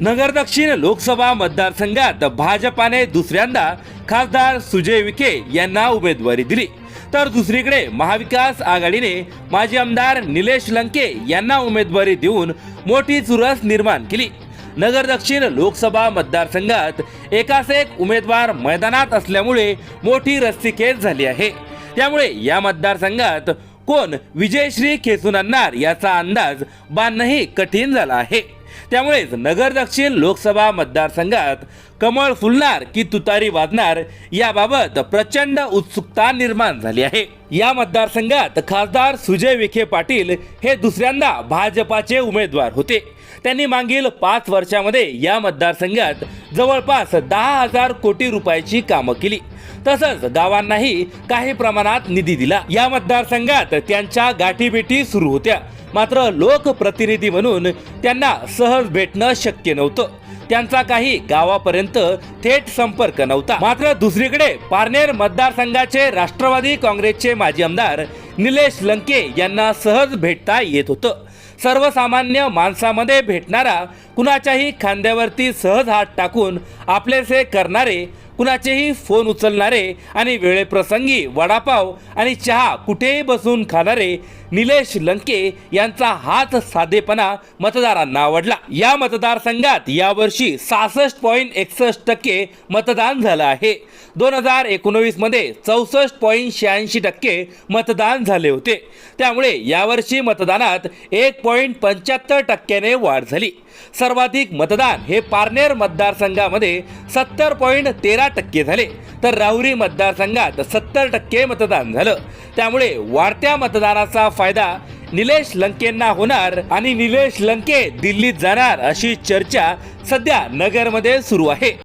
नगर दक्षिण लोकसभा मतदारसंघात भाजपाने दुसऱ्यांदा खासदार सुजय विखे यांना उमेदवारी दिली. तर दुसरीकडे महाविकास आघाडीने माजी आमदार निलेश लंके यांना उमेदवारी देऊन मोठी चुरस निर्माण केली. नगर दक्षिण लोकसभा मतदारसंघात एकास एक उमेदवार मैदानात असल्यामुळे मोठी रस्सीखेच झाली आहे. त्यामुळे या मतदारसंघात कोण विजयश्री खेचून आणणार याचा अंदाज बांधणंही कठीण झाला आहे. त्यामुळेच नगर दक्षिण लोकसभा मतदारसंघात कमळ फुलणार की तुतारी वाजणार याबाबत प्रचंड उत्सुकता निर्माण झाली आहे. या मतदारसंघात खासदार सुजय विखे पाटील हे दुसऱ्यांदा भाजपाचे उमेदवार होते. त्यांनी मागील पाच वर्षामध्ये या मतदारसंघात जवळपास दहा हजार कोटी रुपयाची कामं केली. तसंच गावांनाही काही प्रमाणात निधी दिला. या मतदारसंघात त्यांच्या गाठीभेटी सुरू होत्या. मात्र लोकप्रतिनिधी म्हणून त्यांना सहज भेटणं शक्य नव्हतं. त्यांचा काही गावापर्यंत थेट संपर्क नव्हता. मात्र दुसरीकडे पारनेर मतदारसंघाचे राष्ट्रवादी काँग्रेसचे माजी आमदार निलेश लंके यांना सहज भेटता येत होतं. सर्वसामान्य माणसामध्ये भेटणारा कुणाच्याही खांद्यावरती सहज हात टाकून आपलेसे करणारे कुणाचेही फोन उचलणारे आणि वेळेप्रसंगी वडापाव आणि चहा कुठेही बसून खाणारे निलेश लंके यांचा हाच साधेपणा मतदारांना आवडला. या मतदारसंघात यावर्षी सहासष्ट पॉईंट एकसष्ट टक्के मतदान झालं आहे. दोन हजार एकोणवीसमध्ये चौसष्ट पॉईंट शहाऐंशी टक्के मतदान झाले होते. त्यामुळे यावर्षी मतदानात एक पॉईंट पंच्याहत्तर टक्क्याने वाढ झाली. सर्वाधिक मतदान हे पारनेर मतदारसंघामध्ये सत्तर पॉईंट तेरा टक्के झाले. तर राहुरी मतदारसंघात सत्तर टक्के मतदान झालं. त्यामुळे वाढत्या मतदानाचा फायदा निलेश लंकेंना होणार आणि निलेश लंके दिल्लीत जाणार अशी चर्चा सध्या नगरमध्ये सुरू आहे.